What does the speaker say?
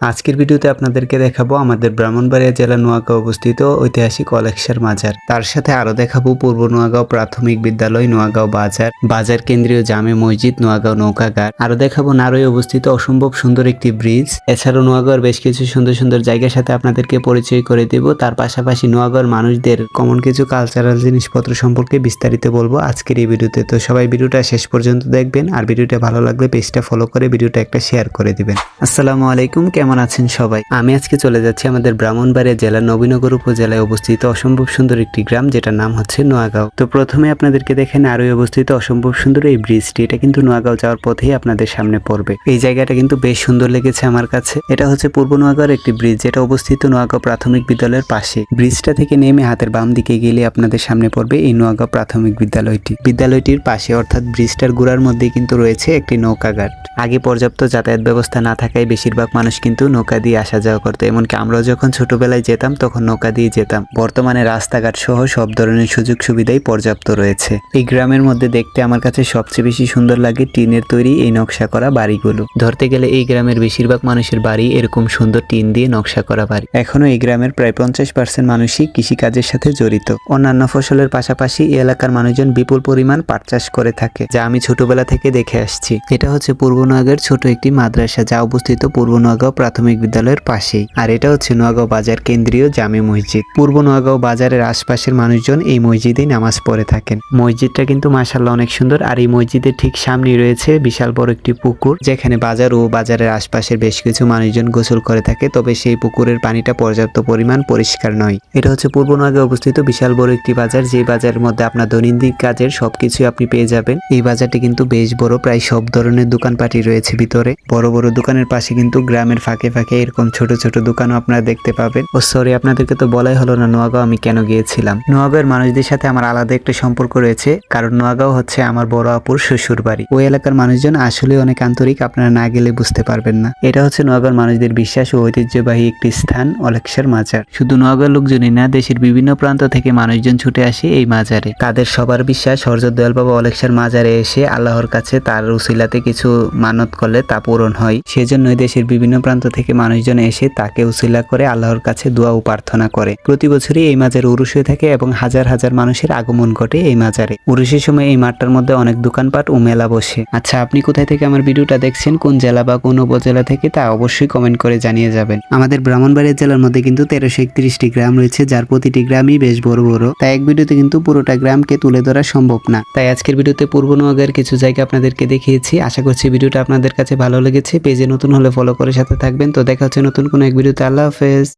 আজকের ভিডিওতে আপনাদেরকে দেখাবো আমাদের ব্রাহ্মণবাড়িয়া জেলা নোয়াগাঁও অবস্থিত ঐতিহাসিক অলেকসার মাজার। তার সাথে আরও দেখাবো পূর্ব নোয়াগাঁও প্রাথমিক বিদ্যালয়, নোয়াগাঁও বাজার বাজার কেন্দ্রীয় জামে মসজিদ, নোয়াগাঁও নৌকাঘাট। আরও দেখাবো নারই অবস্থিত অসম্ভব সুন্দর একটি ব্রিজ। এছাড়াও নোয়াগাঁওর বেশ কিছু সুন্দর সুন্দর জায়গার সাথে আপনাদেরকে পরিচয় করে দেব। তার পাশাপাশি নোয়াগাঁওর মানুষদের কমন কিছু কালচারাল জিনিসপত্র সম্পর্কে বিস্তারিত বলব আজকের এই ভিডিওতে। তো সবাই ভিডিওটা শেষ পর্যন্ত দেখবেন। আর ভিডিওটা ভালো লাগলে পেজটা ফলো করে ভিডিওটা একটা শেয়ার করে দিবেন। আসসালামু আলাইকুম, কেমন আছেন সবাই? আমি আজকে চলে যাচ্ছি আমাদের ব্রাহ্মণবাড়িয়া জেলার নবীনগর উপজেলায় অবস্থিত অসম্ভব সুন্দর একটি গ্রাম, যেটার নাম হচ্ছে নোয়াগাঁও। তো প্রথমে আপনাদেরকে দেখেন আরোই অবস্থিত অসম্ভব সুন্দর এই ব্রিজটি। এটা কিন্তু নোয়াগাঁও যাওয়ার পথেই আপনাদের সামনে পড়বে। এই জায়গাটা কিন্তু বেশ সুন্দর লেগেছে আমার কাছে। এটা হচ্ছে পূর্ব নোয়াগাঁওর একটি ব্রিজ, যেটা অবস্থিত নোয়াগাঁও প্রাথমিক বিদ্যালয়ের পাশে। ব্রিজটা থেকে নেমে হাতের বাম দিকে গেলে আপনাদের সামনে পড়বে এই নোয়াগাঁও প্রাথমিক বিদ্যালয়টি। বিদ্যালয়টির পাশে, অর্থাৎ ব্রিজটার গুড়ার মধ্যে কিন্তু রয়েছে একটি নৌকাঘাট। আগে পর্যাপ্ত যাতায়াত ব্যবস্থা না থাকায় বেশিরভাগ মানুষ কিন্তু নৌকা দিয়ে আসা যাওয়া করতো। এমনকি আমরাও যখন ছোটবেলায় যেতাম, তখন নৌকা দিয়ে যেতাম। বর্তমানে রাস্তাঘাট সহ সব ধরনের সুযোগ সুবিধাই পর্যাপ্ত রয়েছে। এই গ্রামের মধ্যে দেখতে আমার কাছে সবচেয়ে বেশি সুন্দর লাগে টিনের তৈরি এই নকশা করা বাড়িগুলো। ধরতে গেলে এই গ্রামের বেশিরভাগ মানুষের বাড়ি এরকম সুন্দর টিন দিয়ে নকশা করা বাড়ি। এখনও এই গ্রামের প্রায় পঞ্চাশ পার্সেন্ট মানুষই কৃষিকাজের সাথে জড়িত। অন্যান্য ফসলের পাশাপাশি এই এলাকার মানুষজন বিপুল পরিমাণ পাট চাষ করে থাকে, যা আমি ছোটবেলা থেকে দেখে আসছি। এটা হচ্ছে পূর্ব ছোট একটি মাদ্রাসা, যা অবস্থিত পূর্ব নোয়াগাঁও প্রাথমিক বিদ্যালয়ের পাশেই। আর এটা হচ্ছে নোয়াগাঁও বাজার কেন্দ্রীয় জামে মসজিদ। পূর্ব নোয়াগাঁও বাজারের আশপাশের মানুষজন এই মসজিদেই নামাজ পড়ে থাকেন। মসজিদটা কিন্তু মাসাল্লাহ অনেক সুন্দর। আর এই মসজিদের ঠিক সামনেই রয়েছে বিশাল বড় একটি পুকুর। যেখানে বাজার ও বাজারের আশপাশের বেশ কিছু মানুষজন গোসল করে থাকে। তবে সেই পুকুরের পানিটা পর্যাপ্ত পরিমাণ পরিষ্কার নয়। এটা হচ্ছে পূর্ব নোয়াগাঁও অবস্থিত বিশাল বড় একটি বাজার। যে বাজারের মধ্যে আপনার দৈনন্দিন কাজের সবকিছু আপনি পেয়ে যাবেন। এই বাজারটি কিন্তু বেশ বড়। প্রায় সব ধরনের দোকানপাটি রয়েছে ভিতরে। বড় বড় দোকানের পাশে কিন্তু গ্রামের ফাঁকে ফাঁকে ফাঁকে এরকম ছোট ছোট দোকানও আপনারা দেখতে পাবেন। ও সরি আপনাদেরকে তো বলাই হলো না নোয়াগাঁও আমি কেন গিয়েছিলাম। নোয়াগাঁওয়ের মানুষদের সাথে আমার আলাদা একটা সম্পর্ক রয়েছে, কারণ নোয়াগাঁও হচ্ছে আমার বড় আপুর শ্বশুর বাড়ি। ওই এলাকার মানুষজন আসলে অনেক আন্তরিক, আপনারা না গেলে বুঝতে পারবেন না। এটা হচ্ছে নোয়াগাঁওর মানুষদের বিশ্বাস ও ঐতিহ্যবাহী একটি স্থান, অলেকসার মাজার। শুধু নোয়াগাঁওর লোকজনই না, দেশের বিভিন্ন প্রান্ত থেকে মানুষজন ছুটে আসে এই মাজারে। তাদের সবার বিশ্বাস, হরজত দয়াল বাবা অলেকসার মাজারে এসে আল্লাহর কাছে তার উসিলাতে কিছু মানত করলে তা পূরণ হয়। সেজন্য দেশের বিভিন্ন প্রান্ত থেকে মানুষজন এসে তাকে উসিলা করে আল্লাহর কাছে দোয়া ও প্রার্থনা করে। প্রতি বছরই এই মাজারে উরুষ হয়ে থাকে এবং হাজার হাজার মানুষের আগমন ঘটে এই মাজারে। উরুষের সময় এই মাঠটার মধ্যে অনেক দোকানপাট ও মেলা বসে। আচ্ছা আপনি কোথায় থেকে আমার ভিডিওটা দেখছেন, কোন জেলা বা কোন উপজেলা থেকে তা অবশ্যই কমেন্ট করে জানিয়ে যাবেন। আমাদের ব্রাহ্মণবাড়িয়া জেলার মধ্যে কিন্তু তেরোশো একত্রিশটি গ্রাম রয়েছে, যার প্রতিটি গ্রামই বেশ বড় বড়। তাই এক ভিডিওতে কিন্তু পুরোটা গ্রামকে তুলে ধরা সম্ভব না। তাই আজকের ভিডিওতে পূর্ব নোয়াগাঁর কিছু জায়গা আপনাদেরকে দেখিয়েছি। আশা করছি ভিডিওটা আপনাদের কাছে ভালো লেগেছে। পেজে নতুন হলে ফলো করে সাথে থাকবেন। তো দেখা হচ্ছে নতুন কোনো এক ভিডিওতে। আল্লাহ হাফেজ।